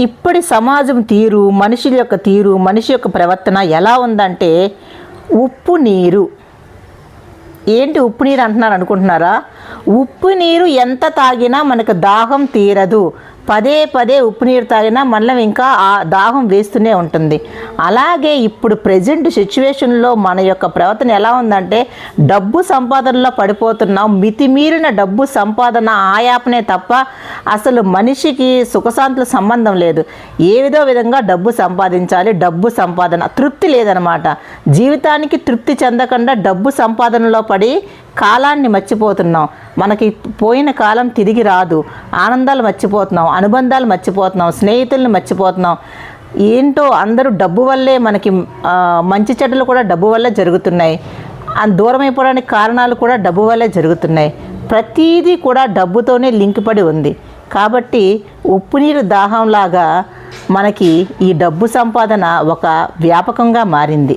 ఇప్పటి సమాజం తీరు మనుషుల యొక్క తీరు మనిషి యొక్క ప్రవర్తన ఎలా ఉందంటే ఉప్పు నీరు. ఏంటి ఉప్పు నీరు అంటున్నారు అనుకుంటున్నారా? ఉప్పు నీరు ఎంత తాగినా మనకు దాహం తీరదు. పదే పదే ఉప్పు నీరు తాగినా మనం ఇంకా ఆ దాహం వేస్తూనే ఉంటుంది. అలాగే ఇప్పుడు ప్రజెంట్ సిచ్యువేషన్లో మన యొక్క ప్రవర్తన ఎలా ఉందంటే డబ్బు సంపాదనలో పడిపోతున్నాం. మితిమీరిన డబ్బు సంపాదన ఆయాపనే తప్ప అసలు మనిషికి సుఖశాంతుల సంబంధం లేదు. ఏ విధో విధంగా డబ్బు సంపాదించాలి డబ్బు సంపాదన. తృప్తి లేదనమాట. జీవితానికి తృప్తి చెందకుండా డబ్బు సంపాదనలో పడి కాలాన్ని మర్చిపోతున్నాం. మనకి పోయిన కాలం తిరిగి రాదు. ఆనందాలు మర్చిపోతున్నాం అనుబంధాలు మర్చిపోతున్నాం స్నేహితులను మర్చిపోతున్నాం. ఏంటో అందరూ డబ్బు వల్లే మనకి మంచి చెడ్డలు కూడా డబ్బు వల్లే జరుగుతున్నాయి. దూరం అయిపోవడానికి కారణాలు కూడా డబ్బు వల్లే జరుగుతున్నాయి. ప్రతీదీ కూడా డబ్బుతోనే లింక్ పడి ఉంది. కాబట్టి ఉప్పు నీరు దాహంలాగా మనకి ఈ డబ్బు సంపాదన ఒక వ్యాపకంగా మారింది.